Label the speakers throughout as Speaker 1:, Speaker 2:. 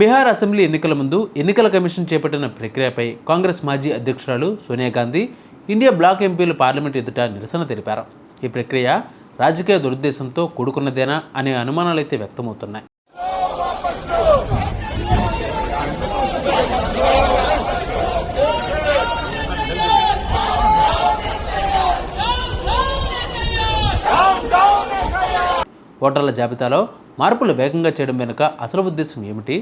Speaker 1: Bihar assembly ఎన్నికల ముందు ఎన్నికల కమిషన్ చేపట్టిన ప్రక్రియపై కాంగ్రెస్ మాజీ అధ్యక్షురాలు సోనియా గాంధీ ఇండియా బ్లాక్ ఎంపీలు పార్లమెంట్ ఎదుట నిరసన తెలిపారు. ఈ ప్రక్రియ రాజకీయ దురుద్దేశంతో కూడుకున్నదేనా అనే అనుమానాలైతే వ్యక్తమవుతున్నాయి. ఓటర్ల జాబితాలో మార్పులు వేగంగా చేయడం వెనుక అసలు ఉద్దేశం ఏమిటి?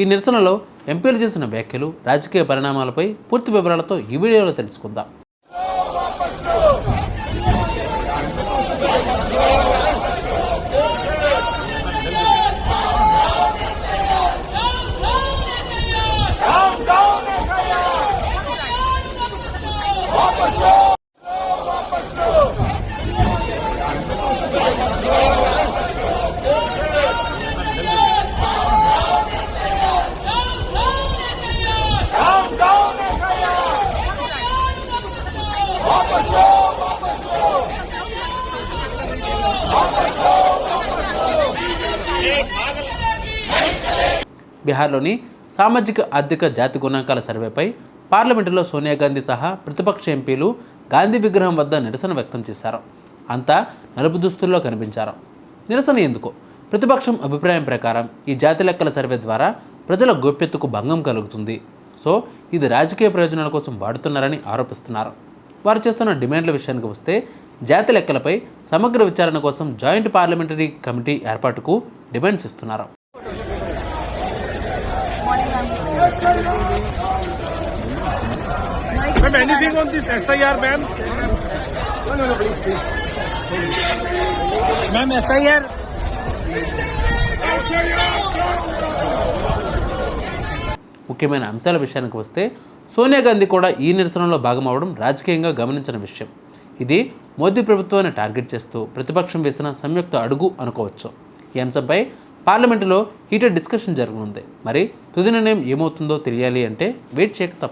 Speaker 1: ఈ నిరసనలో ఎంపీలు చేసిన వ్యాఖ్యలు రాజకీయ పరిణామాలపై పూర్తి వివరాలతో ఈ వీడియోలో తెలుసుకుందాం. బీహార్లోని సామాజిక ఆర్థిక జాతి గుణాంకాల సర్వేపై పార్లమెంటులో సోనియా గాంధీ సహా ప్రతిపక్ష ఎంపీలు గాంధీ విగ్రహం వద్ద నిరసన వ్యక్తం చేశారు. అంతా నలుపు దుస్తుల్లో కనిపించారు. నిరసన ఎందుకు? ప్రతిపక్షం అభిప్రాయం ప్రకారం ఈ జాతి లెక్కల సర్వే ద్వారా ప్రజల గోప్యతకు భంగం కలుగుతుంది. సో ఇది రాజకీయ ప్రయోజనాల కోసం వాడుతున్నారని ఆరోపిస్తున్నారు. వారు చేస్తున్న డిమాండ్ల విషయానికి వస్తే జాతి లెక్కలపై సమగ్ర విచారణ కోసం జాయింట్ పార్లమెంటరీ కమిటీ ఏర్పాటుకు డిమాండ్ ఇస్తున్నారు.
Speaker 2: Ma'am, anything on this SIR, ma'am? Ma'am, SIR.
Speaker 1: ముఖ్యమైన అంశాల విషయానికి వస్తే సోనియా గాంధీ కూడా ఈ నిరసనలో భాగమవడం రాజకీయంగా గమనించిన విషయం ఇది మోదీ ప్రభుత్వాన్ని టార్గెట్ చేస్తూ ప్రతిపక్షం వేసిన సంయుక్త అడుగు అనుకోవచ్చు ఈ అంశంపై పార్లమెంటులో హీటెడ్ డిస్కషన్ జరగనుంది. మరి తుది నిర్ణయం ఏమవుతుందో తెలియాలి అంటే వెయిట్ చేయక తప్పదు.